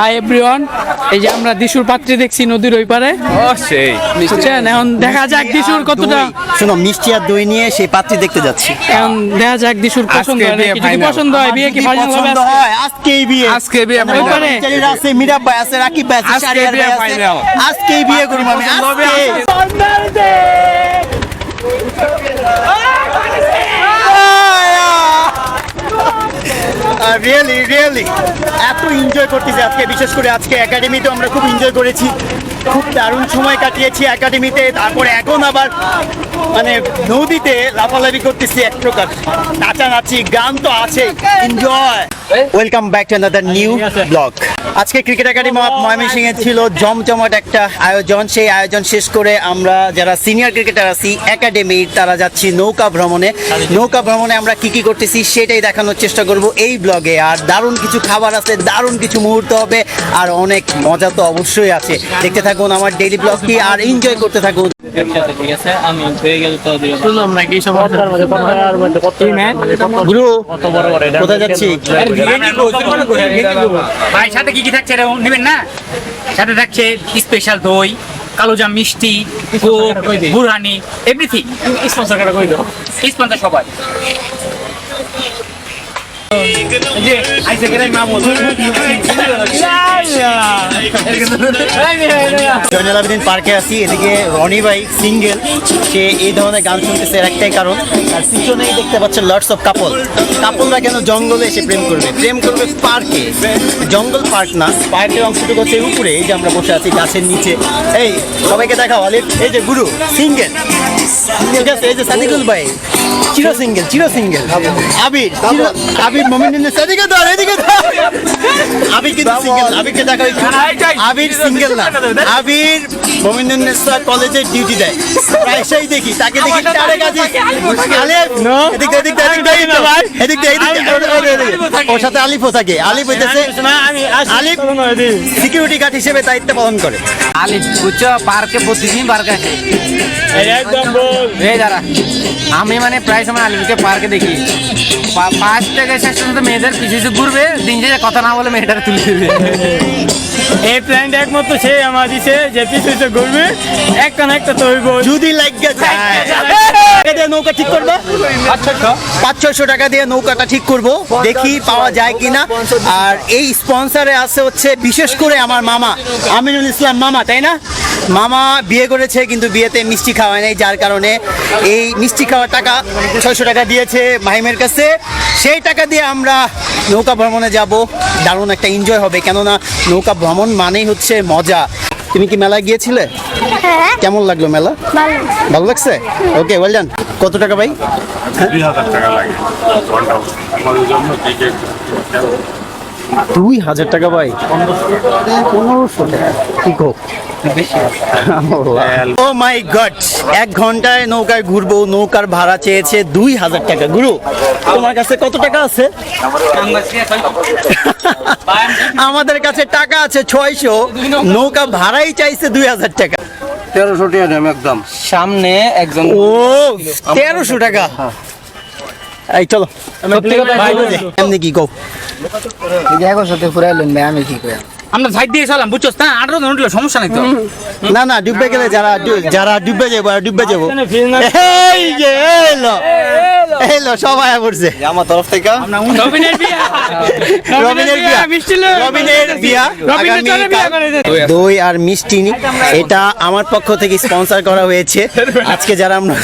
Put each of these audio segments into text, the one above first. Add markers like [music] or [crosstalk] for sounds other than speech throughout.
Hi everyone এই যে আমরা দিশুর পাত্রে দেখছি নদীর ওই পারে। সেই। বুঝছেন? এখন দেখা যাক দিশুর কতটা শোনো মিষ্টি আর দই নিয়ে সেই পাত্রী দেখতে যাচ্ছি। এখন দেখা যাক দিশুর পছন্দ হয়। যদি পছন্দ হয় বিয়ে কি ফাইনাল হবে আজকে? হয় আজকেই বিয়ে। আজকে বিয়ে আমার final। ওখানে ছেলেরা আছে মিরাব ভাই আছে রাকিব ভাই আছে আজকে বিয়ে আছে। আজকেই বিয়ে করব আমি আজকে। রিয়েলি রিয়েলি এত এনজয় করতেছি আজকে বিশেষ করে আজকে একাডেমিতে আমরা খুব এনজয় করেছি। খুব দারুণ সময় কাটিয়েছি একাডেমিতে তারপরে এখন আবার মানে নদীতে লাফালাফি করতেছি এক প্রকার। নাচানাচি গান তো আছে enjoy welcome back to another new blog আজকে ক্রিকেট একাডেমি অফ ময়মনসিংহে ছিল জমজমাট একটা আয়োজন। সেই আয়োজন শেষ করে আমরা যারা সিনিয়র ক্রিকেটার আছি একাডেমির তারা যাচ্ছি নৌকা ভ্রমণে। নৌকা ভ্রমণে আমরা কি কি করতেছি সেটাই দেখানোর চেষ্টা করব এই ব্লগে। আর দারুণ কিছু খাবার আছে দারুণ কিছু মুহূর্ত হবে আর অনেক মজা তো অবশ্যই আছে। দেখতে থাকুন আমার ডেইলি ব্লগটি আর এনজয় করতে থাকুন। একসাথে ঠিক আছে? আমি হয়ে গেল তো দিও শুনলাম নাকি সব গুরু কত বড় বড় এটা কোথায় যাচ্ছি ভাই সাথে কি কি থাকছে এটা নেবেন না? সাথে থাকছে স্পেশাল দই কালোজাম মিষ্টি কোক বুরহানি এভরিথিং স্পন্সর কাটা কই দাও? স্পন্সর সবাই। জয়নাল আবেদিন পার্কে আছি, এদিকে রনি ভাই সিঙ্গেল সে এই ধরনের গান শুনতেছে একটাই কারণ। আর পিছনেই দেখতে পাচ্ছেন লটস অফ কাপল কাপলরা কেন জঙ্গলে এসে প্রেম করবে? প্রেম করবে পার্কে। জঙ্গল পার্ক না, পার্কের অংশটুকু হচ্ছে উপরে, এই যে আমরা বসে আছি গাছের নিচে। এই, সবাইকে দেখাও, আলিফ। এই যে গুরু সিঙ্গেল ঠিক এই যে সাদিকুল ভাই। চির সিঙ্গেল চিরো সিঙ্গেল। আবির আবির মমিন এদিকে ধর এদিকে ধর। আবির কিন্তু সিঙ্গেল আবিরকে দেখা। আবির সিঙ্গেল না। আবির মোমিনুন্নেসা কলেজে ডিউটি দেয়। প্রায় সেই দেখি তাকে দেখি কাজে আলিফ এদিক এদিক এদিক দিয়ে, এদিক এদিক ওর- সাথে আলিফও থাকে। আলিফ হইতেছে আলিফ সিকিউরিটি গার্ড হিসেবে দায়িত্ব পালন করে। আলিফ পার্কে প্রতিদিন পার্কে আসে একদম বল। এই দাঁড়া। আমি মানে প্রায় সময় আলিফকে পার্কে দেখি। পাঁচ থেকে শেষ পর্যন্ত মেয়েদের পিছু পিছু ঘুরবে দিন যে কথা না বলে মেয়েটাকে তুলে দেবে। [laughs] এই প্ল্যানটা একমাত্র সে আমার দিছে যে পিছু পিছু ঘুরবে। একটা না একটা তো হইব যদি লাগে যায়। টাকা দিয়ে নৌকা ঠিক করব পাঁচ ছয়শো টাকা দিয়ে নৌকাটা ঠিক করব। দেখি পাওয়া যায় কিনা। আর এই স্পন্সারে আছে হচ্ছে বিশেষ করে আমার মামা আমিনুল ইসলাম মামা তাই না? মামা বিয়ে করেছে কিন্তু বিয়েতে মিষ্টি খাওয়ায় নাই যার কারণে এই মিষ্টি খাওয়ার টাকা ছয়শো টাকা দিয়েছে মাহিমের কাছে। সেই টাকা দিয়ে আমরা নৌকা ভ্রমণে যাব। দারুণ একটা এনজয় হবে কেননা নৌকা ভ্রমণ মানেই হচ্ছে মজা। তুমি কি মেলায় গিয়েছিলে? হ্যাঁ। কেমন লাগল মেলা? ভালো। ভালো লাগছে? ওকে ওয়েল ডান কত টাকা ভাই? দুই হাজার টাকা টিকিট দুই হাজার টাকা ভাই? পনেরোশো টাকা। কি গো? ও মাই গড এক ঘন্টায় নৌকায় ঘুরবো নৌকার ভাড়া চেয়েছে দুই হাজার টাকা। গুরু তোমার কাছে কত টাকা আছে? আমাদের কাছে টাকা আছে ছয়শো নৌকা ভাড়াই চাইছে দুই হাজার টাকা। তেরোশো টাকা দাম একদম। সামনে একজন ও তেরোশো টাকা। এই চলো। এমনি কি কো দেখো সাথে ফুরাইলেন ভাই আমি কি করে? আমরা সাইড দিয়ে চলাম বুঝছস? না আঠারো জন উঠল সমস্যা নাই তো। না না ডুববে গেলে যারা যারা ডুববে যাব ডুববে যাব এই যে এলো এলো সবাই পড়ছে। আমার তরফ থেকে? রবিনের বিয়া। রবিনের বিয়া। মিষ্টি রবিনের বিয়া। দই আর মিষ্টি এটা আমার পক্ষ থেকে স্পন্সর করা হয়েছে। আজকে যারা আমরা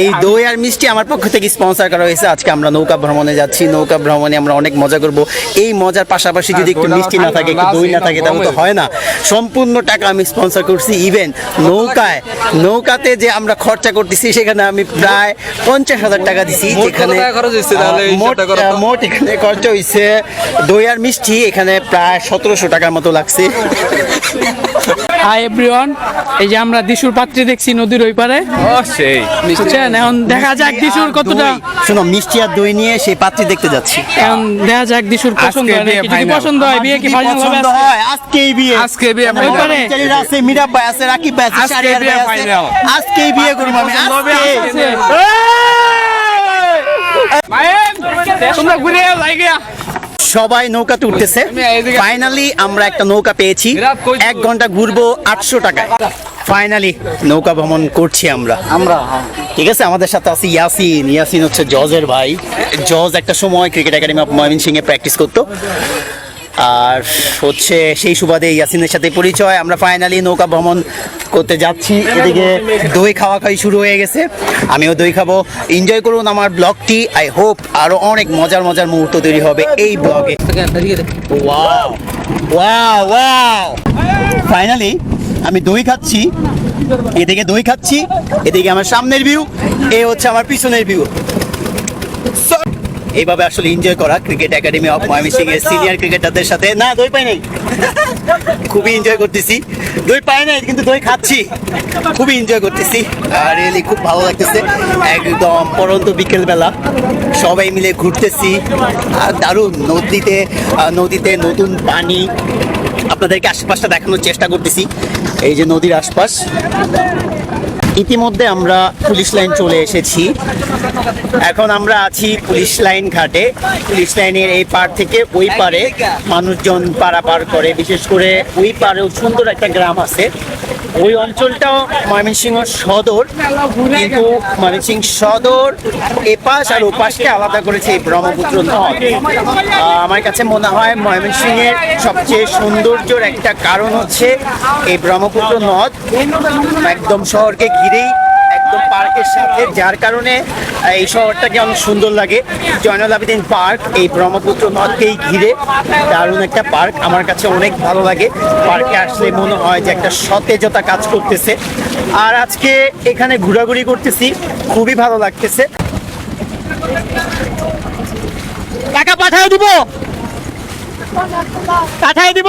এই দই আর মিষ্টি আমার পক্ষ থেকে স্পন্সর করা হয়েছে। আজকে আমরা নৌকা ভ্রমণে যাচ্ছি। নৌকা ভ্রমণে আমরা অনেক মজা করব। এই মজার পাশাপাশি যদি একটু মিষ্টি না থাকে একটু দই না থাকে তাহলে তো হয় না। সম্পূর্ণ টাকা আমি স্পন্সর করছি। ইভেন নৌকায় নৌকাতে যে আমরা খরচা করতেছি সেখানে আমি প্রায় পঞ্চাশ হাজার টাকা দিছি। যেখানে। আহ, মোট এখানে খরচা হয়েছে দই আর মিষ্টি। এখানে প্রায় সতেরোশো টাকার মতো লাগছে। হাই এভরিওয়ান এই যে আমরা দিশুর পাত্রে দেখছি নদীর ওই পারে। সেই। বুঝছেন? এখন দেখা যাক দিশুর কতটা শোনো মিষ্টি আর দই নিয়ে সেই পাত্রী দেখতে যাচ্ছি। এখন দেখা যাক দিশুর পছন্দ হয় নাকি। যদি পছন্দ হয়? বিয়ে কি ফাইনাল হবে পছন্দ আজকে? হয় আজকেই বিয়ে। আজকে বিয়ে আমার final। ওখানে আছে মিরাব ভাই আছে রাকিব ভাই আছে শাহরিয়ার বিয়ে ভাই আছে। final। আজকেই বিয়ে করব আমি আজকে। তোমরা ঘুরে তোমরা সবাই নৌকাতে উঠতেছে। ফাইনালি আমরা একটা নৌকা পেয়েছি। এক ঘণ্টা ঘুরবো আটশো টাকায়। ফাইনালি নৌকা ভ্রমণ করছি আমরা। আমরা ঠিক আছে? আমাদের সাথে আছে ইয়াসিন। ইয়াসিন হচ্ছে জজের ভাই। জজ একটা সময় cricket academy of Mymensingh এ প্র্যাকটিস করতো। আর হচ্ছে সেই সুবাদে ইয়াসিনের সাথে পরিচয়। আমরা ফাইনালি নৌকা ভ্রমণ করতে যাচ্ছি। এদিকে দই খাওয়া খাওয়াই শুরু হয়ে গেছে। আমিও দই খাব। এনজয় করুন আমার ব্লগটি আই হোপ আরও অনেক মজার মজার মুহূর্ত তৈরি হবে এই ব্লগে ওয়াও ওয়াও ওয়াও ফাইনালি আমি দই খাচ্ছি, এদিকে দই খাচ্ছি, এদিকে আমার সামনের ভিউ এ হচ্ছে আমার পিছনের ভিউ এইভাবে আসলে এনজয় করা ক্রিকেট একাডেমি অফ ময়মনসিং এর সিনিয়র ক্রিকেটারদের সাথে। না, দই পাই নাই। খুবই এনজয় করতেছি। দই পাই নাই, কিন্তু দই খাচ্ছি। খুবই এনজয় করতেছি। আর রিয়েলি খুব ভালো লাগতেছে। একদম পরন্ত বিকেল বেলা সবাই মিলে ঘুরতেছি। আর দারুণ, নদীতে নদীতে নতুন পানি। আপনাদেরকে আশেপাশটা দেখানোর চেষ্টা করতেছি। এই যে নদীর আশপাশ ইতিমধ্যে আমরা পুলিশ লাইন চলে এসেছি। এখন আমরা আছি পুলিশ লাইন ঘাটে। পুলিশ লাইনের এই পার থেকে ওই পারে মানুষজন পারাপার করে। বিশেষ করে ওই পারেও সুন্দর একটা গ্রাম আছে। ওই অঞ্চলটাও ময়মনসিংহ সদর। কিন্তু ময়মনসিংহ সদর এপাশ আর ওপাশকে আলাদা করেছে এই ব্রহ্মপুত্র নদ। আমার কাছে মনে হয় ময়মনসিংহের সবচেয়ে সৌন্দর্যর একটা কারণ হচ্ছে এই ব্রহ্মপুত্র নদ। একদম শহরকে ঘিরেই একদম পার্কের সাথে, যার কারণে এই শহরটাকে অনেক সুন্দর লাগে। জয়নাল আবেদিন পার্ক, এই ব্রহ্মপুত্র নদকেই ঘিরে দারুণ একটা পার্ক। আমার কাছে অনেক ভালো লাগে। পার্কে আসলে মনে হয় যে একটা সতেজতা কাজ করতেছে। আর আজকে এখানে ঘোরাঘুরি করতেছি, খুবই ভালো লাগতেছে। টাকা পাঠায় দিব। পাঠায় দিব।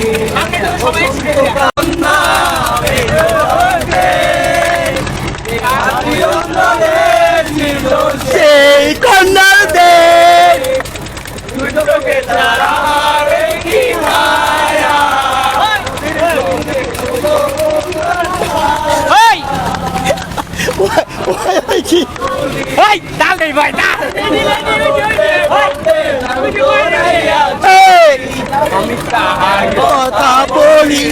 সেই কন্যার দেশ কি এই, কথা বলি।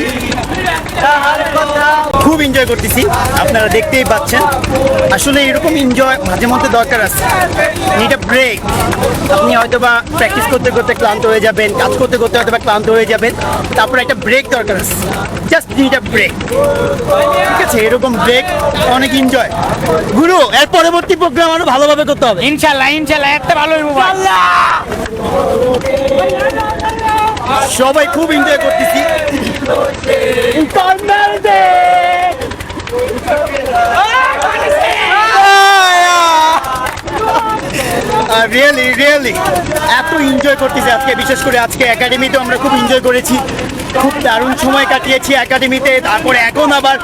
খুব এনজয় করতেছি। আপনারা দেখতেই পাচ্ছেন। আসলে এরকম এনজয় মাঝে মধ্যে দরকার আছে। এটা ব্রেক আপনি হয়তো বা প্র্যাকটিস করতে করতে ক্লান্ত হয়ে যাবেন কাজ করতে করতে হয়তো বা ক্লান্ত হয়ে যাবেন। তারপরে একটা ব্রেক দরকার আছে। জাস্ট নিড আ ব্রেক ঠিক আছে এরকম ব্রেক অনেক এনজয় গুরু এর পরবর্তী প্রোগ্রাম আরও ভালোভাবে করতে হবে। ইনশাল্লাহ ইনশাল্লাহ একটা ভালো সবাই খুব এনজয় করতেছি। রিয়েলি রিয়েলি এত এনজয় করতেছি আজকে বিশেষ করে আজকে একাডেমিতে আমরা খুব এনজয় করেছি খুব দারুণ সময় কাটিয়েছি একাডেমিতে তারপরে এখন আবার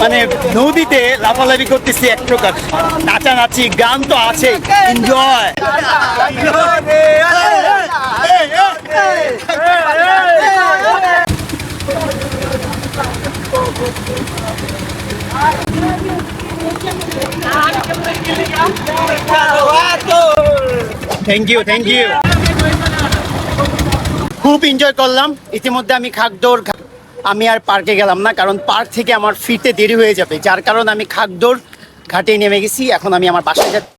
মানে নদীতে লাফালাফি করতেছি এক প্রকার নাচানাচি গান তো আছে enjoy thank you thank you খুব এনজয় করলাম। ইতিমধ্যে আমি খাগদৌড় আমি আর পার্কে গেলাম না, কারণ পার্ক থেকে আমার ফিরতে দেরি হয়ে যাবে। যার কারণ আমি খাগদৌড় ঘাটে নেমে গেছি। এখন আমি আমার বাসায় যা-